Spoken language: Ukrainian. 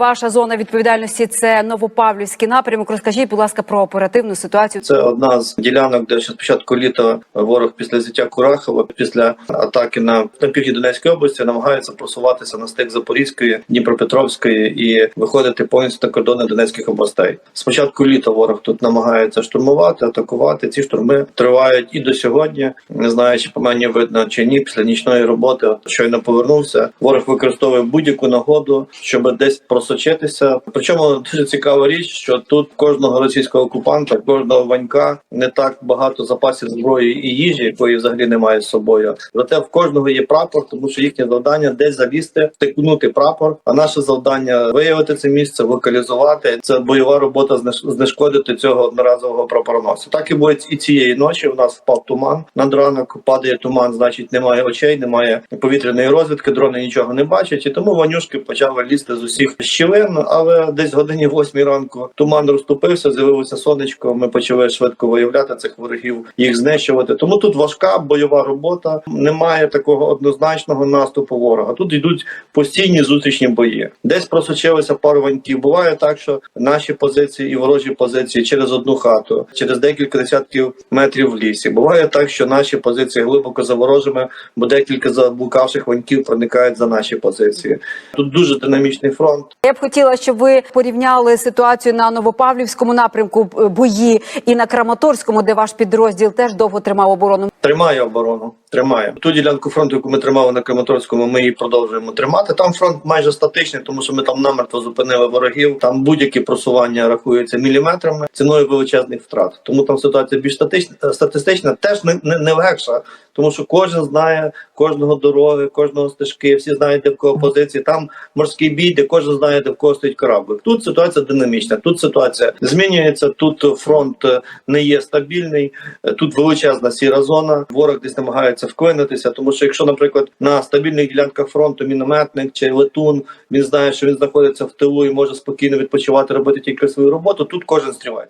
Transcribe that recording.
Ваша зона відповідальності це Новопавлівський напрямок. Розкажіть, будь ласка, про оперативну ситуацію. Це одна з ділянок, де ще спочатку літа ворог після взяття Курахова, після атаки на, на півдні Донецької області намагається просуватися на стик Запорізької, Дніпропетровської і виходити повністю на кордони Донецьких областей. Спочатку літа ворог тут намагається штурмувати, атакувати. Ці штурми тривають і до сьогодні. Не знаю, чи по мені видно чи ні. Після нічної роботи щойно повернувся. Ворог використовує будь-яку нагоду, щоб десь просочитися. Причому дуже цікава річ, що тут кожного російського окупанта, кожного ванька не так багато запасів зброї і їжі, якої взагалі немає з собою. Зате в кожного є прапор, тому що їхнє завдання десь залізти, втикнути прапор. А наше завдання виявити це місце, локалізувати. Це бойова робота знеш- знешкодити цього одноразового прапороносця. Так і буде і цієї ночі. У нас впав туман над ранок. Падає туман, значить немає очей, немає повітряної розвідки. Дрони нічого не бачать. І тому ванюшки почали лізти з усіх щілин. Але десь годині восьмій ранку туман розступився, з'явилося сонечко. Ми почали швидко виявляти цих ворогів, їх знищувати. Тому тут важка бойова робота. Немає такого однозначного наступу ворога. Тут йдуть постійні зустрічні бої. Десь просочилися пару ваньків. Буває так, що наші позиції і ворожі позиції через одну хату, через декілька десятків метрів в лісі. Буває так, що наші позиції глибоко за ворожими, бо декілька заблукавших ваньків проникають за наші позиції. Тут дуже динамічний фронт. Я б хотіла, щоб ви порівняли ситуацію на Новопавлівському напрямку е, бої і на Краматорському, де ваш підрозділ теж довго тримав оборону. Тримає оборону, тримає ту ділянку фронту, яку ми тримали на Краматорському. Ми її продовжуємо тримати. Там фронт майже статичний, тому що ми там намертво зупинили ворогів. Там будь-які просування рахуються міліметрами ціною величезних втрат. Тому там ситуація більш статична, статистична, теж не, не, не легша, тому що кожен знає кожного дороги, кожного стежки. Всі знають, де в кого позиції. Там морський бій, де кожен знає, де в кого стоїть кораблик. Тут ситуація динамічна. Тут ситуація змінюється. Тут фронт е, не є стабільний. Е, Тут величезна сіра зона. Ворог десь намагається вклинитися. Тому що якщо, наприклад, на стабільних ділянках фронту мінометник чи летун він знає, що він знаходиться в тилу і може спокійно відпочивати, робити тільки свою роботу. Тут кожен стрілець.